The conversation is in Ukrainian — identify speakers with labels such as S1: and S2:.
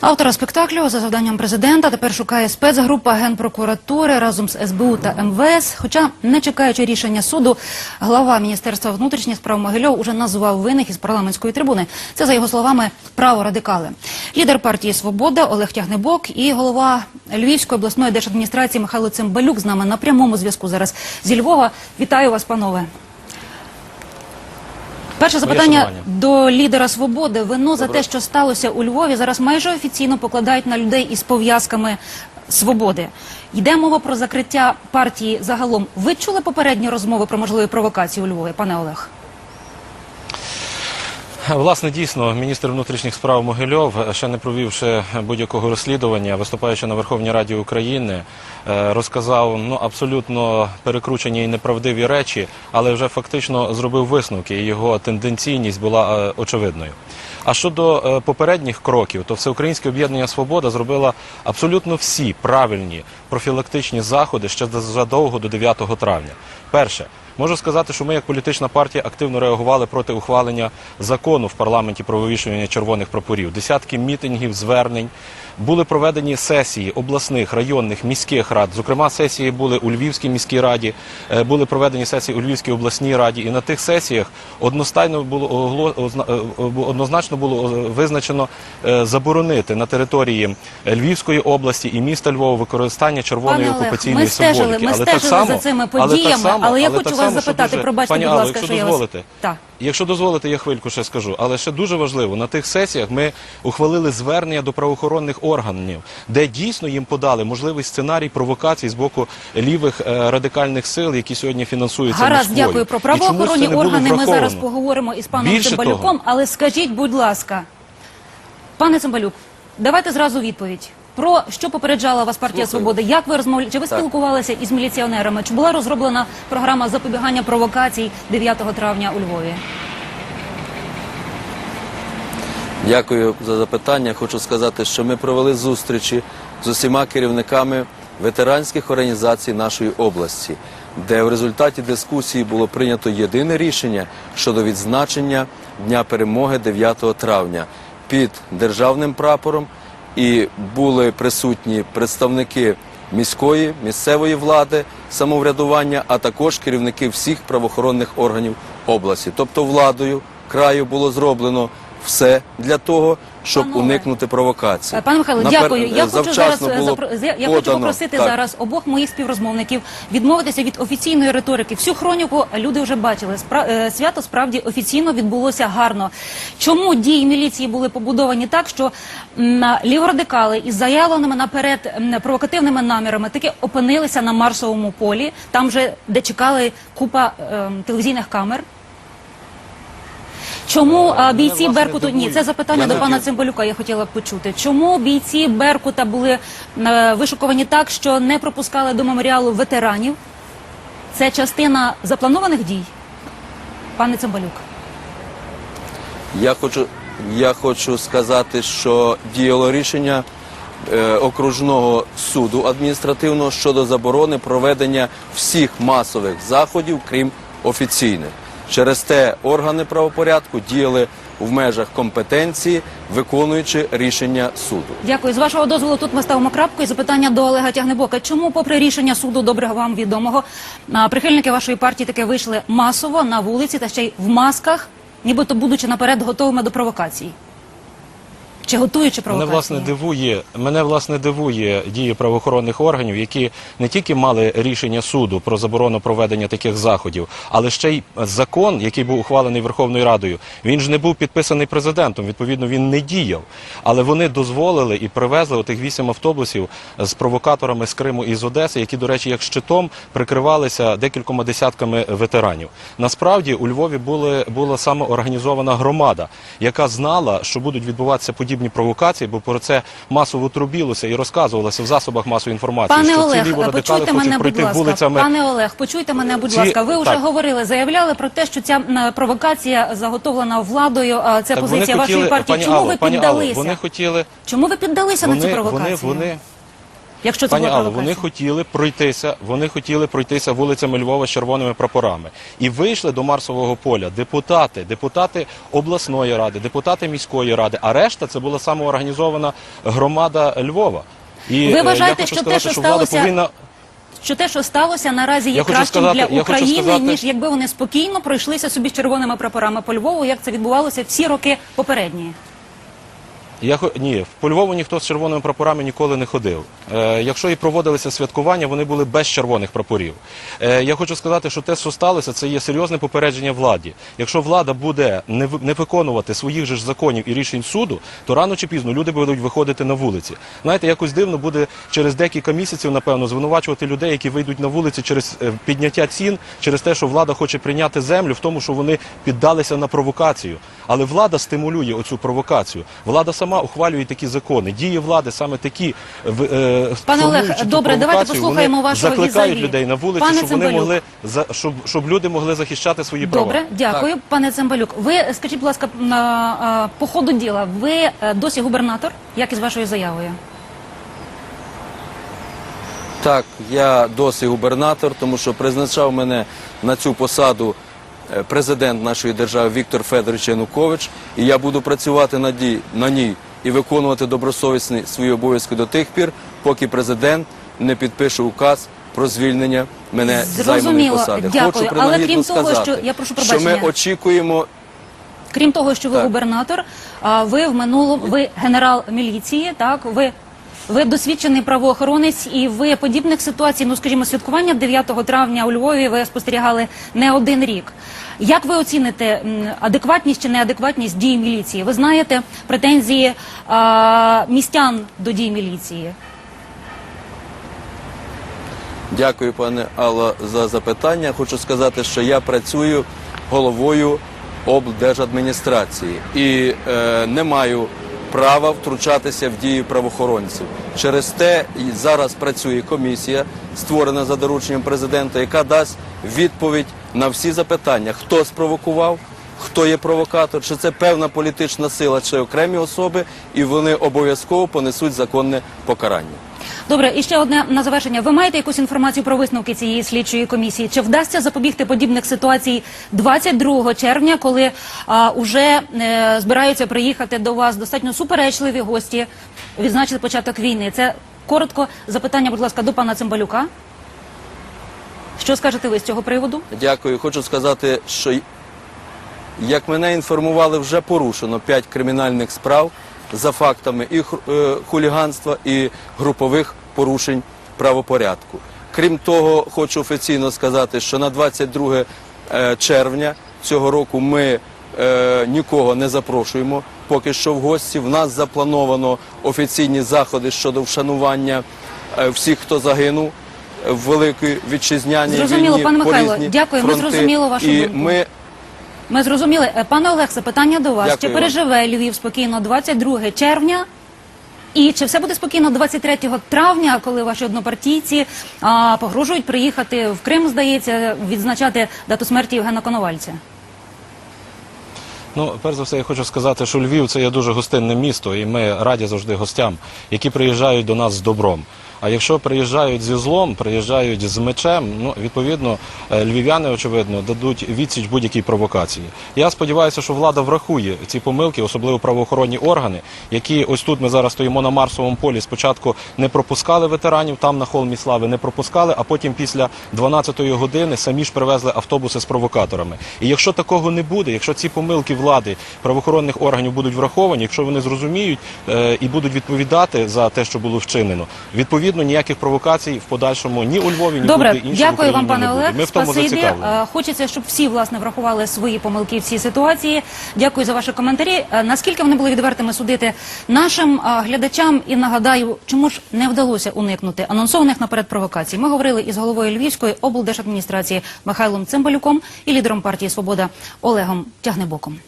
S1: Автора спектаклю за завданням президента тепер шукає спецгрупа Генпрокуратури разом з СБУ та МВС. Хоча, не чекаючи рішення суду, глава Міністерства внутрішніх справ Могильов уже назвав винних із парламентської трибуни. Це, за його словами, праворадикали. Лідер партії «Свобода» Олег Тягнебок і голова Львівської обласної держадміністрації Михайло Цимбалюк з нами на прямому зв'язку зараз зі Львова. Вітаю вас, панове. Перше запитання до лідера свободи. Вино за те, що сталося у Львові, зараз майже офіційно покладають на людей із пов'язками свободи. Йде мова про закриття партії загалом. Ви чули попередні розмови про можливі провокації у Львові, пане Олег?
S2: Власне, дійсно, міністр внутрішніх справ Могильов, ще не провівши будь-якого розслідування, виступаючи на Верховній Раді України, е, розказав ну абсолютно перекручені і неправдиві речі, але вже фактично зробив висновки. і Його тенденційність була е, очевидною. А щодо е, попередніх кроків, то Всеукраїнське об'єднання Свобода зробила абсолютно всі правильні профілактичні заходи ще задовго до 9 травня. Перше. Можу сказати, що ми як політична партія активно реагували проти ухвалення закону в парламенті про вивішування червоних прапорів. Десятки мітингів, звернень. Були проведені сесії обласних, районних, міських рад. Зокрема, сесії були у Львівській міській раді, е, були проведені сесії у Львівській обласній раді. І на тих сесіях одностайно було огло- е, однозначно було е, визначено е, заборонити на території Львівської області і міста Львова використання червоної
S1: Пане Олег,
S2: окупаційної
S1: ми стежили,
S2: символіки.
S1: ми
S2: але так само,
S1: за цими
S2: але так
S1: подіями,
S2: само-
S1: але я
S2: так
S1: хочу вас
S2: що
S1: запитати,
S2: дуже-
S1: пробачте,
S2: пані
S1: будь
S2: Алло,
S1: ласка,
S2: якщо
S1: що я вас- Так.
S2: Якщо дозволите, я хвильку ще скажу. Але ще дуже важливо, на тих сесіях ми ухвалили звернення до правоохоронних органів, де дійсно їм подали можливий сценарій провокацій з боку лівих е, радикальних сил, які сьогодні фінансуються
S1: Гаразд,
S2: Москвою.
S1: дякую. Про правоохоронні органи ми зараз поговоримо із паном Цимбалюком, але скажіть, будь ласка, пане Цимбалюк, давайте зразу відповідь. Про що попереджала вас партія Свободи? Як ви розмовляли? Чи ви спілкувалися із міліціонерами? Чи була розроблена програма запобігання провокацій 9 травня у Львові?
S3: Дякую за запитання. Хочу сказати, що ми провели зустрічі з усіма керівниками ветеранських організацій нашої області, де в результаті дискусії було прийнято єдине рішення щодо відзначення Дня перемоги 9 травня під державним прапором. І були присутні представники міської, місцевої влади, самоврядування, а також керівники всіх правоохоронних органів області. Тобто владою краю було зроблено все для того, щоб
S1: Панове,
S3: уникнути провокації.
S1: Е, Пане Михайло,
S3: Напер-
S1: дякую. Я хочу зараз е,
S3: було
S1: я- хочу попросити
S3: Так.
S1: зараз обох моїх співрозмовників відмовитися від офіційної риторики. Всю хроніку люди вже бачили. Спра- е, свято справді офіційно відбулося гарно. Чому дії міліції були побудовані так, що ліворадикали із заявленими наперед провокативними намірами таки опинилися на Марсовому полі, там же де чекали купа ем, телевізійних камер. Чому а, бійці Беркуту ні, це запитання до пана. Цимбалюка. Я хотіла б почути. Чому бійці Беркута були е, вишукувані так, що не пропускали до меморіалу ветеранів? Це частина запланованих дій, пане Цимбалюк.
S3: Я хочу, я хочу сказати, що діяло рішення е, окружного суду адміністративного щодо заборони проведення всіх масових заходів, крім офіційних. Через те органи правопорядку діяли в межах компетенції, виконуючи рішення суду.
S1: Дякую. З вашого дозволу тут ми ставимо крапку і запитання до Олега Тягнебока. Чому, попри рішення суду доброго вам відомого, прихильники вашої партії таки вийшли масово на вулиці та ще й в масках, нібито будучи наперед готовими до провокацій? Чи готуючи
S2: Мене власне дивує, мене власне дивує дії правоохоронних органів, які не тільки мали рішення суду про заборону проведення таких заходів, але ще й закон, який був ухвалений Верховною Радою. Він ж не був підписаний президентом. Відповідно, він не діяв. Але вони дозволили і привезли отих вісім автобусів з провокаторами з Криму і з Одеси, які, до речі, як щитом прикривалися декількома десятками ветеранів. Насправді у Львові були була саме організована громада, яка знала, що будуть відбуватися подібні провокації, бо про це масово трубілося і розказувалося в засобах масової інформації.
S1: Пане
S2: що ці
S1: Олег,
S2: ліворадикали
S1: почуйте
S2: хочуть
S1: мене, будь ласка.
S2: вулицями.
S1: Пане Олег, почуйте мене, будь
S2: Ці-
S1: ласка. Ви вже
S2: так.
S1: говорили, заявляли про те, що ця провокація заготовлена владою. Ця
S2: Так вони
S1: позиція вашої
S2: хотіли-
S1: партії.
S2: пані
S1: Чому
S2: Алло,
S1: ви
S2: пані Алло,
S1: піддалися?
S2: вони хотіли
S1: Чому ви піддалися на цю провокацію?
S2: вони, вони,
S1: Якщо це
S2: Пані Алло, вони хотіли пройтися, вони хотіли пройтися вулицями Львова з червоними прапорами. І вийшли до Марсового поля депутати, депутати обласної ради, депутати міської ради, а решта це була самоорганізована громада Львова. І
S1: Ви
S2: е,
S1: вважаєте,
S2: я
S1: що
S2: хочу
S1: те,
S2: сказати,
S1: що
S2: влада
S1: сталося-
S2: повинна
S1: Що те, що сталося, наразі є кращим
S2: сказати-
S1: для України,
S2: сказати-
S1: ніж якби вони спокійно пройшлися собі з червоними прапорами по Львову, як це відбувалося всі роки попередні.
S2: Я ні, по Львову ніхто з червоними прапорами ніколи не ходив. Е, якщо і проводилися святкування, вони були без червоних прапорів. Е, я хочу сказати, що те, що сталося, це є серйозне попередження владі. Якщо влада буде не, не виконувати своїх же ж законів і рішень суду, то рано чи пізно люди будуть виходити на вулиці. Знаєте, якось дивно буде через декілька місяців, напевно, звинувачувати людей, які вийдуть на вулиці через е, підняття цін, через те, що влада хоче прийняти землю, в тому, що вони піддалися на провокацію. Але влада стимулює оцю провокацію. Влада сама ухвалює такі закони. Дії влади саме такі в- е,
S1: Пане Олег, добре, давайте послухаємо вашого
S2: закликають
S1: візаві.
S2: людей на вулиці,
S1: Пане
S2: щоб вони могли за щоб, щоб люди могли захищати свої права.
S1: Добре, дякую, пане Цимбалюк. Ви скажіть, будь ласка, на е, по ходу діла, ви е, досі губернатор, як із вашою заявою?
S3: Так, я досі губернатор, тому що призначав мене на цю посаду е, президент нашої держави Віктор Федорович Янукович, і я буду працювати на, ній і виконувати добросовісні свої обов'язки до тих пір, поки президент не підпише указ про звільнення мене з займаної посади.
S1: дякую.
S3: Хочу
S1: Але крім того, що- я прошу
S3: що ми очікуємо
S1: Крім того, що ви
S3: Так.
S1: губернатор, ви в минулому ви генерал міліції, так ви. Ви досвідчений правоохоронець, і ви подібних ситуацій, ну скажімо, святкування 9 травня у Львові ви спостерігали не один рік. Як ви оціните адекватність чи неадекватність дій міліції? Ви знаєте претензії а, містян до дій міліції?
S3: Дякую, пане Алла, за запитання. Хочу сказати, що я працюю головою облдержадміністрації і е, не маю права втручатися в дії правоохоронців. Через те і зараз працює комісія, створена за дорученням президента, яка дасть відповідь на всі запитання, хто спровокував. Хто є провокатор, чи це певна політична сила, чи окремі особи, і вони обов'язково понесуть законне покарання.
S1: Добре, і ще одне на завершення. Ви маєте якусь інформацію про висновки цієї слідчої комісії? Чи вдасться запобігти подібних ситуацій 22 червня, коли а, уже е, збираються приїхати до вас достатньо суперечливі гості відзначити початок війни? Це коротко запитання, будь ласка, до пана Цимбалюка. Що скажете ви з цього приводу?
S3: Дякую. Хочу сказати, що як мене інформували, вже порушено 5 кримінальних справ за фактами і е, хуліганства, і групових порушень правопорядку. Крім того, хочу офіційно сказати, що на 22 е, червня цього року ми е, нікого не запрошуємо. Поки що в гості в нас заплановано офіційні заходи щодо вшанування всіх, хто загинув в великій вітчизняній
S1: Зрозуміло,
S3: війні
S1: пане Михайло, дякую, ми
S3: фронти.
S1: зрозуміли вашу
S3: І
S1: думку.
S3: ми
S1: Ми зрозуміли. Е, Пане Олексе, питання до вас.
S3: Дякую
S1: чи
S3: вам.
S1: переживе Львів спокійно 22 червня? І чи все буде спокійно 23 травня, коли ваші однопартійці а, погрожують приїхати в Крим, здається, відзначати дату смерті Євгена Коновальця?
S2: Ну, перш за все, я хочу сказати, що Львів це є дуже гостинне місто, і ми раді завжди гостям, які приїжджають до нас з добром. А якщо приїжджають зі злом, приїжджають з мечем, ну відповідно, е, львів'яни, очевидно, дадуть відсіч будь-якій провокації. Я сподіваюся, що влада врахує ці помилки, особливо правоохоронні органи, які ось тут ми зараз стоїмо на Марсовому полі. Спочатку не пропускали ветеранів, там на холмі слави не пропускали, а потім після 12-ї години самі ж привезли автобуси з провокаторами. І якщо такого не буде, якщо ці помилки влади правоохоронних органів будуть враховані, якщо вони зрозуміють е, і будуть відповідати за те, що було вчинено, відповідно ніяких провокацій в подальшому ні у Львові, ні
S1: Добре,
S2: будь-де іншому
S1: дякую вам, пане. Олег.
S2: Ми в тому
S1: Спасибі.
S2: зацікавлені.
S1: Е, Хочеться, щоб всі власне врахували свої помилки в цій ситуації. Дякую за ваші коментарі. Е, Наскільки вони були відвертими судити нашим е, глядачам, і нагадаю, чому ж не вдалося уникнути анонсованих наперед провокацій. Ми говорили із головою Львівської облдержадміністрації Михайлом Цимбалюком і лідером партії Свобода Олегом Тягнебоком.